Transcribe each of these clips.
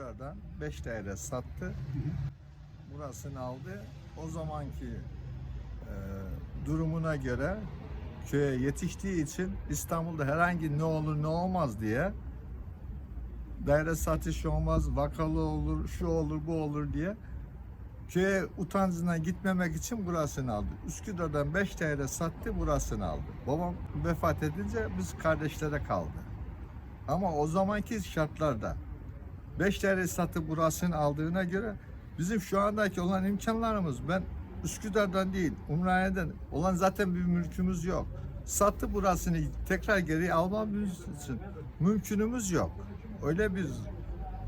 Üsküdar'dan 5 TL sattı. Burasını aldı. O zamanki e, durumuna göre köye yetiştiği için İstanbul'da herhangi ne olur ne olmaz diye daire satış olmaz, vakalı olur, şu olur, bu olur diye köye utancına gitmemek için burasını aldı. Üsküdar'dan 5 TL sattı, burasını aldı. Babam vefat edince biz kardeşlere kaldı. Ama o zamanki şartlarda 5 TL satıp burasını aldığına göre bizim şu andaki olan imkanlarımız ben Üsküdar'dan değil Umraniye'den olan zaten bir mülkümüz yok. Sattı burasını tekrar geri almamız için mümkünümüz yok. Öyle bir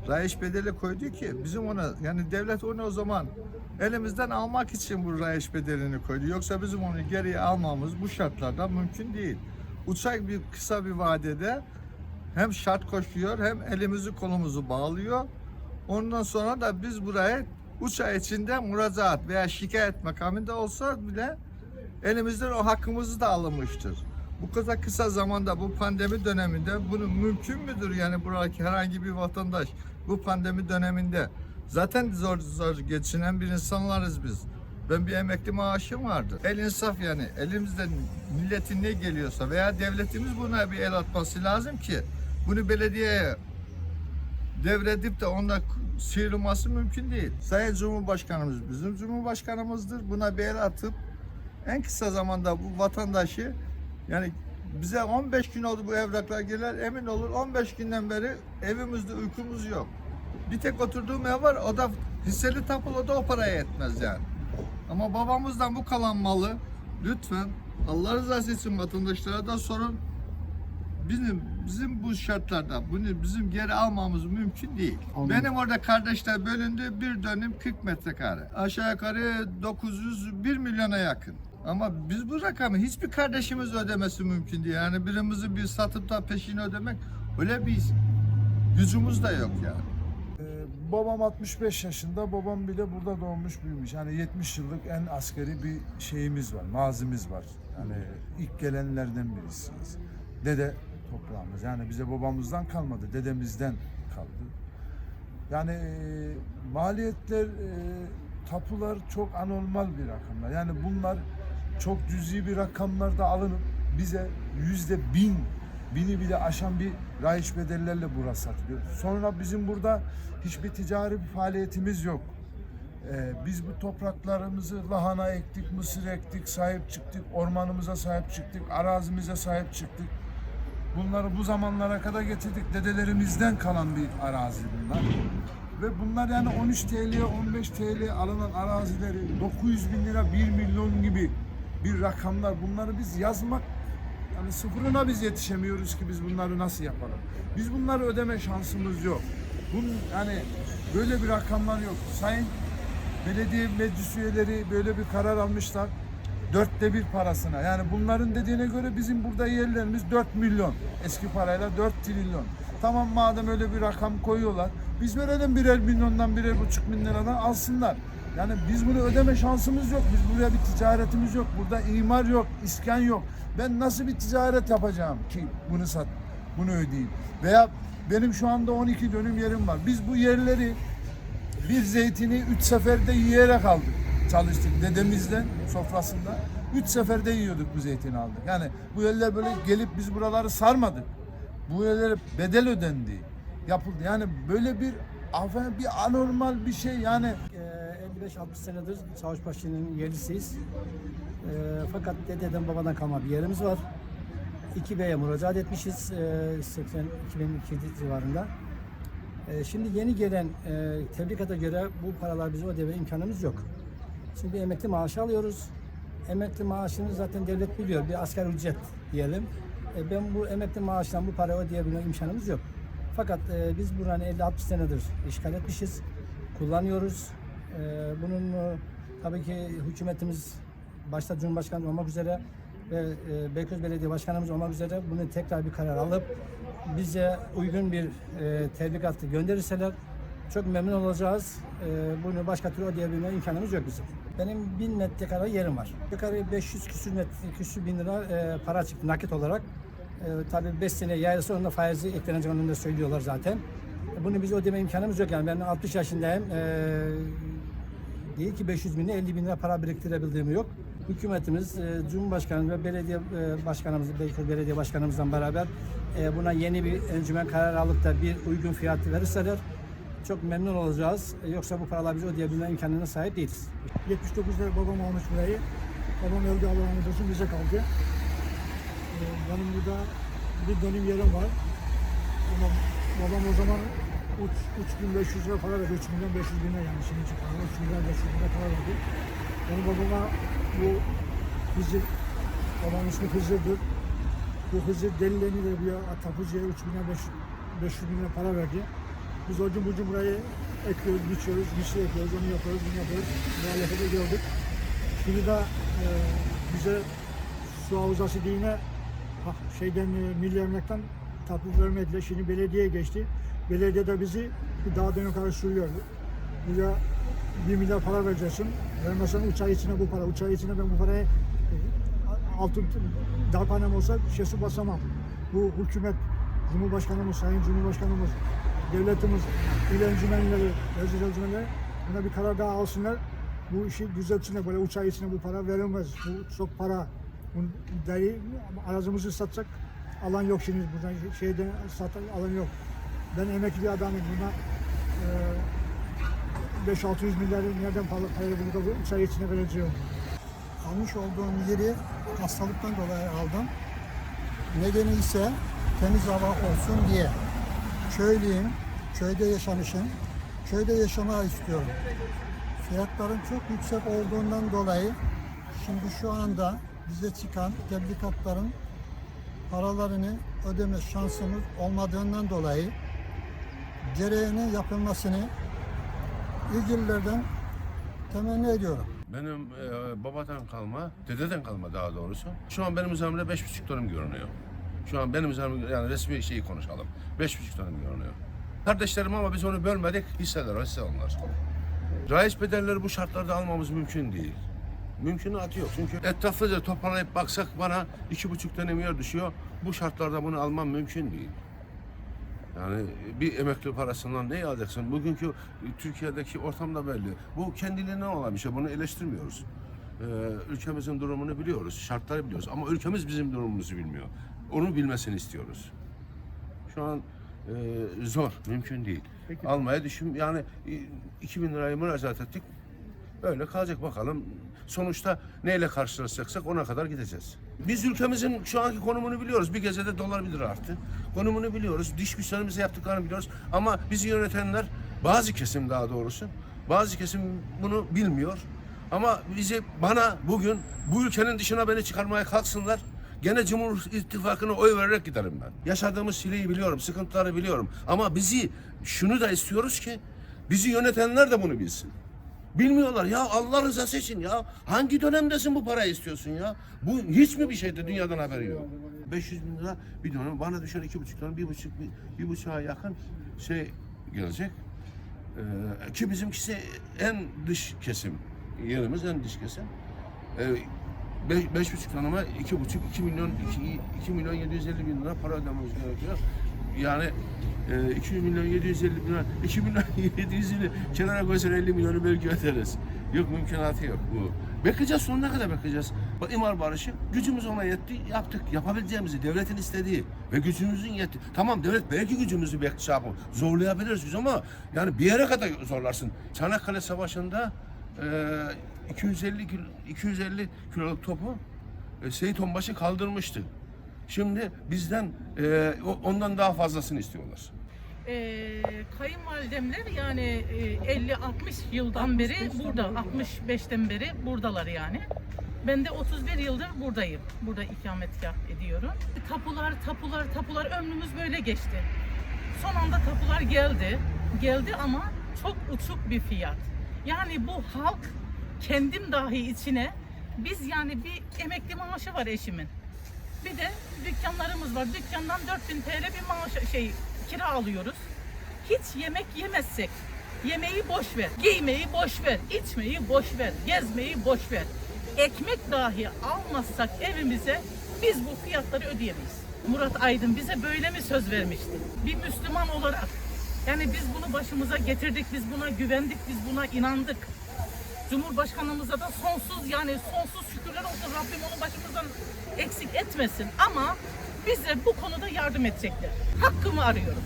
rayiç bedeli koydu ki bizim ona yani devlet onu o zaman elimizden almak için bu rayiç bedelini koydu. Yoksa bizim onu geriye almamız bu şartlarda mümkün değil. Uçak bir kısa bir vadede hem şart koşuyor hem elimizi kolumuzu bağlıyor. Ondan sonra da biz buraya uçağı içinde müracaat veya şikayet makamında olsa bile elimizden o hakkımızı da alınmıştır. Bu kadar kısa zamanda bu pandemi döneminde bunu mümkün müdür yani buradaki herhangi bir vatandaş bu pandemi döneminde zaten zor zor geçinen bir insanlarız biz. Ben bir emekli maaşım vardı. El insaf yani elimizden milletin ne geliyorsa veya devletimiz buna bir el atması lazım ki bunu belediyeye devredip de onda sıyrılması mümkün değil. Sayın Cumhurbaşkanımız bizim Cumhurbaşkanımızdır. Buna bir el atıp en kısa zamanda bu vatandaşı yani bize 15 gün oldu bu evraklar gelir emin olur 15 günden beri evimizde uykumuz yok. Bir tek oturduğum ev var o da hisseli tapulu da o paraya yetmez yani. Ama babamızdan bu kalan malı lütfen Allah rızası için vatandaşlara da sorun. Bizim bizim bu şartlarda bunu bizim geri almamız mümkün değil. Anladım. Benim orada kardeşler bölündü bir dönüm 40 metrekare. Aşağı yukarı 901 milyona yakın. Ama biz bu rakamı hiçbir kardeşimiz ödemesi mümkün değil. Yani birimizi bir satıp da peşini ödemek öyle bir gücümüz de yok yani. Ee, babam 65 yaşında, babam bile burada doğmuş büyümüş. Yani 70 yıllık en askeri bir şeyimiz var, mazimiz var. Yani ilk gelenlerden birisiyiz. Dede toprağımız. Yani bize babamızdan kalmadı, dedemizden kaldı. Yani e, maliyetler, e, tapular çok anormal bir rakamlar. Yani bunlar çok cüzi bir rakamlarda alınıp bize yüzde bin, bini bile aşan bir rayiç bedellerle burası satılıyor. Sonra bizim burada hiçbir ticari bir faaliyetimiz yok. Ee, biz bu topraklarımızı lahana ektik, mısır ektik, sahip çıktık, ormanımıza sahip çıktık, arazimize sahip çıktık. Bunları bu zamanlara kadar getirdik. Dedelerimizden kalan bir arazi bunlar. Ve bunlar yani 13 TL'ye 15 TL alınan arazileri 900 bin lira 1 milyon gibi bir rakamlar. Bunları biz yazmak yani sıfırına biz yetişemiyoruz ki biz bunları nasıl yapalım. Biz bunları ödeme şansımız yok. Bunun yani böyle bir rakamlar yok. Sayın belediye meclis üyeleri böyle bir karar almışlar. Dörtte bir parasına. Yani bunların dediğine göre bizim burada yerlerimiz 4 milyon. Eski parayla 4 trilyon. Tamam madem öyle bir rakam koyuyorlar. Biz verelim birer milyondan birer buçuk bin liradan alsınlar. Yani biz bunu ödeme şansımız yok. Biz buraya bir ticaretimiz yok. Burada imar yok, iskan yok. Ben nasıl bir ticaret yapacağım ki bunu sat, bunu ödeyeyim? Veya benim şu anda 12 dönüm yerim var. Biz bu yerleri bir zeytini üç seferde yiyerek aldık. Çalıştık dedemizle sofrasında. Üç seferde yiyorduk bu zeytini aldık. Yani bu yerler böyle gelip biz buraları sarmadık. Bu yerlere bedel ödendi. Yapıldı. Yani böyle bir aferin bir anormal bir şey yani Ee, 55-60 senedir Çavuşbaşı'nın yerlisiyiz. Ee, fakat dededen babadan kalma bir yerimiz var. 2 B'ye müracaat etmişiz ee, 80 2002 civarında. Ee, şimdi yeni gelen e, tebrikata göre bu paralar bize ödeme imkanımız yok. Bir emekli maaşı alıyoruz. Emekli maaşını zaten devlet biliyor. Bir asgari ücret diyelim. E, ben bu emekli maaştan bu parayı ödeyebilme imkanımız yok. Fakat e, biz buranı 50-60 senedir işgal etmişiz. Kullanıyoruz. E, bunun e, tabii ki hükümetimiz başta Cumhurbaşkanı olmak üzere ve e, Beykoz Belediye Başkanımız olmak üzere bunu tekrar bir karar alıp bize uygun bir e, tebligatı gönderirseler çok memnun olacağız. E, bunu başka türlü ödeyebilme imkanımız yok bizim. Benim 1000 metrekare yerim var. Yukarı 500 küsür, metre, küsür bin lira e, para çıktı nakit olarak. E, tabii 5 sene yayılsa onun da faizi eklenecek onu da söylüyorlar zaten. bunu biz ödeme imkanımız yok yani ben 60 yaşındayım. Ee, değil ki 500 bin lira 50 bin lira para biriktirebildiğim yok. Hükümetimiz, e, Cumhurbaşkanı ve belediye e, başkanımız, Beykoz Belediye Başkanımızla beraber e, buna yeni bir encümen karar alıp da bir uygun fiyat verirseler çok memnun olacağız. E, Yoksa bu paralar biz ödeyebilme imkanına sahip değiliz. 79'da babam almış burayı. Babam öldü Allah rahmet olsun bize kaldı. Ee, benim burada bir dönüm yerim var. Ama babam o zaman 3, 3500 lira para verdi. 3 milyon 500 bin lira yani şimdi çıkardı. 3 milyon 500 bin lira para verdi. Benim babama bu Hızır, babamın ismi Hızır'dır. Bu Hızır delilerini de bir tapucuya 3 milyon 500, 500 bin lira para verdi. Biz o gün bucu burayı ekliyoruz, biçiyoruz, bir şey yapıyoruz, onu yapıyoruz, bunu yapıyoruz. Muhalefete gördük. Şimdi de e, bize su havzası diyene ha, şeyden e, milli emlaktan tapu vermediler. Şimdi belediyeye geçti. Belediye de bizi dağdan yukarı sürüyor. Buraya bir milyar para vereceksin. Vermezsen uçağı içine bu para. Uçağı içine ben bu parayı e, altın dağ panem olsa şesu basamam. Bu hükümet, Cumhurbaşkanımız, Sayın Cumhurbaşkanımız, devletimiz, il encümenleri, meclis encümenleri buna bir karar daha alsınlar. Bu işi düzeltsinler. Böyle uçağı içine bu para verilmez. Bu çok para. Bu dayı aracımızı satacak alan yok şimdi. Buradan şeyden satan alan yok. Ben emekli bir adamım. Buna e, 5-600 milyarı nereden para, para bulup uçağı içine vereceğim. almış olduğum yeri hastalıktan dolayı aldım. Nedeni ise temiz hava olsun diye. Köylüyüm, köyde yaşamışım. Köyde yaşamayı istiyorum. Fiyatların çok yüksek olduğundan dolayı şimdi şu anda bize çıkan tebligatların paralarını ödeme şansımız olmadığından dolayı gereğinin yapılmasını ilgililerden temenni ediyorum. Benim e, babadan kalma, dededen kalma daha doğrusu. Şu an benim üzerimde beş buçuk dönüm görünüyor. Şu an benim üzerimde yani resmi şeyi konuşalım. Beş buçuk dönüm görünüyor. Kardeşlerim ama biz onu bölmedik. Hisseler, hisse onlar. Raiz bedelleri bu şartlarda almamız mümkün değil. Mümkünatı yok. Çünkü etraflıca toplanıp baksak bana iki buçuk dönüm yer düşüyor. Bu şartlarda bunu almam mümkün değil. Yani bir emekli parasından ne alacaksın? Bugünkü Türkiye'deki ortamda belli. Bu kendiliğinden olan bir şey. Bunu eleştirmiyoruz. Ee, ülkemizin durumunu biliyoruz. Şartları biliyoruz. Ama ülkemiz bizim durumumuzu bilmiyor. Onu bilmesini istiyoruz. Şu an e, zor. Mümkün değil. Almaya düşün. Yani e, 2000 lirayı müracaat ettik. Öyle kalacak bakalım. Sonuçta neyle karşılaşacaksak ona kadar gideceğiz. Biz ülkemizin şu anki konumunu biliyoruz. Bir gecede dolar bir lira arttı. Konumunu biliyoruz. Diş güçlerimize yaptıklarını biliyoruz. Ama bizi yönetenler, bazı kesim daha doğrusu, bazı kesim bunu bilmiyor. Ama bizi, bana bugün bu ülkenin dışına beni çıkarmaya kalksınlar. Gene Cumhur İttifakı'na oy vererek giderim ben. Yaşadığımız çileyi biliyorum, sıkıntıları biliyorum. Ama bizi, şunu da istiyoruz ki, bizi yönetenler de bunu bilsin. Bilmiyorlar ya Allah rızası için ya. Hangi dönemdesin bu parayı istiyorsun ya? Bu hiç mi bir şeydi dünyadan haberi yok? 500 bin lira bir dönem bana düşen iki buçuk dönem bir buçuk bir, bir buçuğa yakın şey gelecek. Ee, ki bizimkisi en dış kesim. Yerimiz en dış kesim. Ee, beş, buçuk döneme iki buçuk, iki milyon, iki, iki milyon yedi yüz elli bin lira para ödememiz gerekiyor. Yani e, 2 milyon 750 bin lira, 2 milyon 750 kenara koysan 50 milyonu belki öderiz. Yok mümkünatı yok bu. Bekleyeceğiz sonuna kadar bekleyeceğiz. Bak imar barışı gücümüz ona yetti yaptık. Yapabileceğimizi devletin istediği ve gücümüzün yetti. Tamam devlet belki gücümüzü bir şey. Zorlayabiliriz biz ama yani bir yere kadar zorlarsın. Çanakkale Savaşı'nda e, 250 kilo, 250 kiloluk topu e, Seyit Onbaşı kaldırmıştı. Şimdi bizden e, ondan daha fazlasını istiyorlar. Ee, kayınvalidemler yani e, 50-60 yıldan beri burada, 65'ten beri buradalar yani. Ben de 31 yıldır buradayım. Burada ikametgah ediyorum. Tapular, tapular, tapular ömrümüz böyle geçti. Son anda tapular geldi. Geldi ama çok uçuk bir fiyat. Yani bu halk kendim dahi içine biz yani bir emekli maaşı var eşimin. Bir de dükkanlarımız var. Dükkandan 4000 TL bir maaş şey kira alıyoruz. Hiç yemek yemezsek yemeği boş ver, giymeyi boş ver, içmeyi boş ver, gezmeyi boş ver. Ekmek dahi almazsak evimize biz bu fiyatları ödeyemeyiz. Murat Aydın bize böyle mi söz vermişti? Bir Müslüman olarak Yani biz bunu başımıza getirdik, biz buna güvendik, biz buna inandık. Cumhurbaşkanımıza da sonsuz yani sonsuz şükürler olsun Rabbim onu başımızdan eksik etmesin. Ama bize bu konuda yardım edecekler. Hakkımı arıyorum.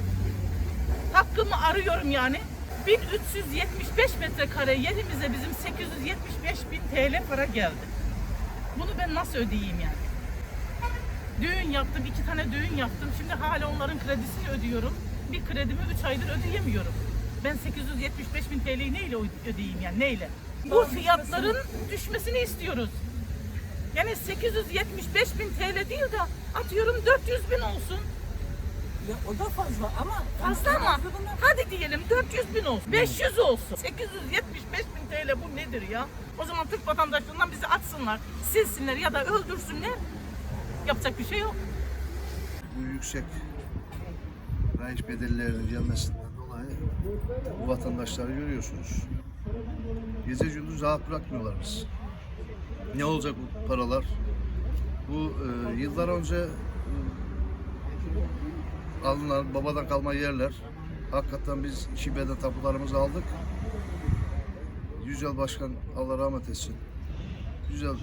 Hakkımı arıyorum yani. 1375 metrekare yerimize bizim 875 bin TL para geldi. Bunu ben nasıl ödeyeyim yani? Düğün yaptım, iki tane düğün yaptım. Şimdi hala onların kredisini ödüyorum. Bir kredimi 3 aydır ödeyemiyorum. Ben 875 bin TL'yi neyle ödeyeyim yani neyle? Bu fiyatların düşmesini istiyoruz. Yani 875 bin TL değil de atıyorum 400 bin olsun. Ya o da fazla ama Fazla ama hadi diyelim 400 bin olsun, 500 olsun. 875 bin TL bu nedir ya? O zaman Türk vatandaşlarından bizi atsınlar, silsinler ya da öldürsünler. Yapacak bir şey yok. bu yüksek rayiç bedellerinin gelmesinden dolayı bu vatandaşları görüyorsunuz. Gece gündüz rahat bırakmıyorlar biz. Ne olacak bu paralar? Bu e, yıllar önce e, alınan babadan kalma yerler. Hakikaten biz iki beden tapularımızı aldık. Yücel Başkan Allah rahmet etsin. Güzel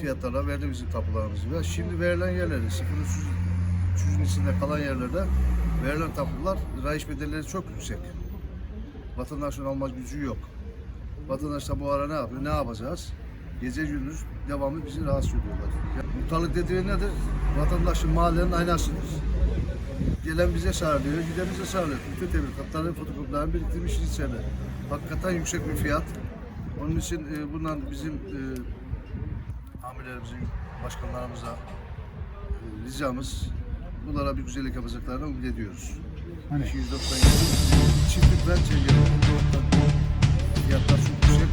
fiyatlara verdi bizim tapularımızı. Ve şimdi verilen yerleri 0300'ün içinde kalan yerlerde verilen tapular rayiç bedelleri çok yüksek. Vatandaşın alma gücü yok. Vatandaş da bu ara ne yapıyor? Ne yapacağız? Gece gündüz devamlı bizi rahatsız ediyorlar. Ya, muhtarlık dediği nedir? Vatandaşın mahallenin aynasıdır. Gelen bize sağlıyor, giden bize sağlıyor. Bütün tebligatların, fotokopilerini biriktirmişiz içeride. Hakikaten yüksek bir fiyat. Onun için e, bundan bizim e, amirlerimizin, başkanlarımıza e, ricamız bunlara bir güzellik yapacaklarını umut ediyoruz. Hani? 297 çiftlik ve çengeli. Fiyatlar çok yüksek.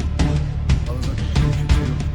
Alacak kimse şey yok.